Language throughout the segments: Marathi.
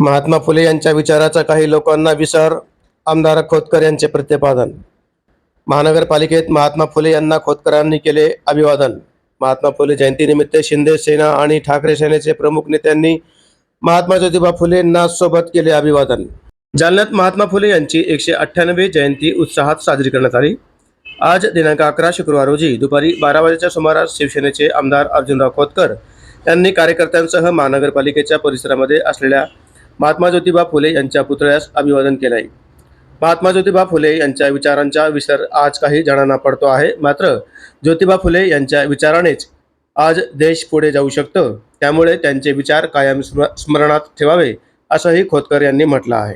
महात्मा फुले यांच्या विचाराचा काही लोकांना विसर आमदार खोतकर यांचे प्रतिपादन. महानगरपालिकेत महात्मा फुले यांना खोतकरांनी केले अभिवादन. महात्मा फुले जयंतीनिमित्त शिंदे सेना आणि ठाकरे सेनेचे प्रमुख नेत्यांनी महात्मा ज्योतिबा फुले यांना सोबत केले अभिवादन. जालन्यात महात्मा फुले यांची एकशे अठ्ठ्याण्णवे जयंती उत्साहात साजरी करण्यात आली. आज दिनांक अकरा शुक्रवार रोजी दुपारी बारा वाजेच्या सुमारास शिवसेनेचे आमदार अर्जुनराव खोतकर यांनी कार्यकर्त्यांसह महानगरपालिकेच्या परिसरामध्ये असलेल्या महात्मा ज्योतिबा फुले यांच्या पुतळ्यास अभिवादन केलं आहे महात्मा ज्योतिबा फुले यांच्या विचारांचा विसर आज काही जणांना पडतो आहे. मात्र ज्योतिबा फुले यांच्या विचारानेच आज देश पुढे जाऊ शकतं. त्यामुळे त्यांचे विचार कायम स्मरणात ठेवावे असंही खोतकर यांनी म्हटलं आहे.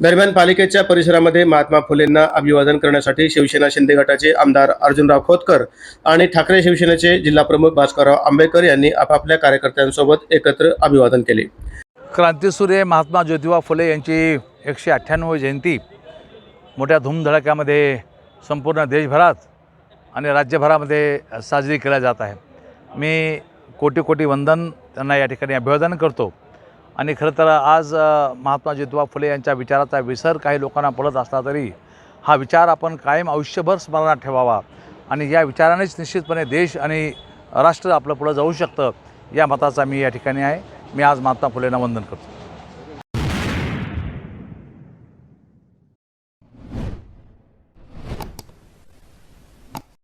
दरम्यान पालिकेच्या परिसरामध्ये महात्मा फुलेंना अभिवादन करण्यासाठी शिवसेना शिंदे गटाचे आमदार अर्जुनराव खोतकर आणि ठाकरे शिवसेनेचे जिल्हाप्रमुख भास्करराव आंबेडकर यांनी आपापल्या कार्यकर्त्यांसोबत एकत्र अभिवादन केले. क्रांतीसूर्य महात्मा ज्योतिबा फुले यांची एकशे अठ्ठ्याण्णव जयंती मोठ्या धूमधडाक्यामध्ये संपूर्ण देशभरात आणि राज्यभरामध्ये साजरी केल्या जात आहे. मी कोटी कोटी वंदन त्यांना या ठिकाणी अभिवादन करतो. आणि खरं तर आज महात्मा ज्योतिबा फुले यांच्या विचाराचा विसर काही लोकांना पडत असला तरी हा विचार आपण कायम आयुष्यभर स्मरणात ठेवावा. आणि या विचारानेच निश्चितपणे देश आणि राष्ट्र आपलं पुढं जाऊ शकतं या मताचा मी या ठिकाणी आहे. मी आज महात्मा फुलेंना वंदन करतो.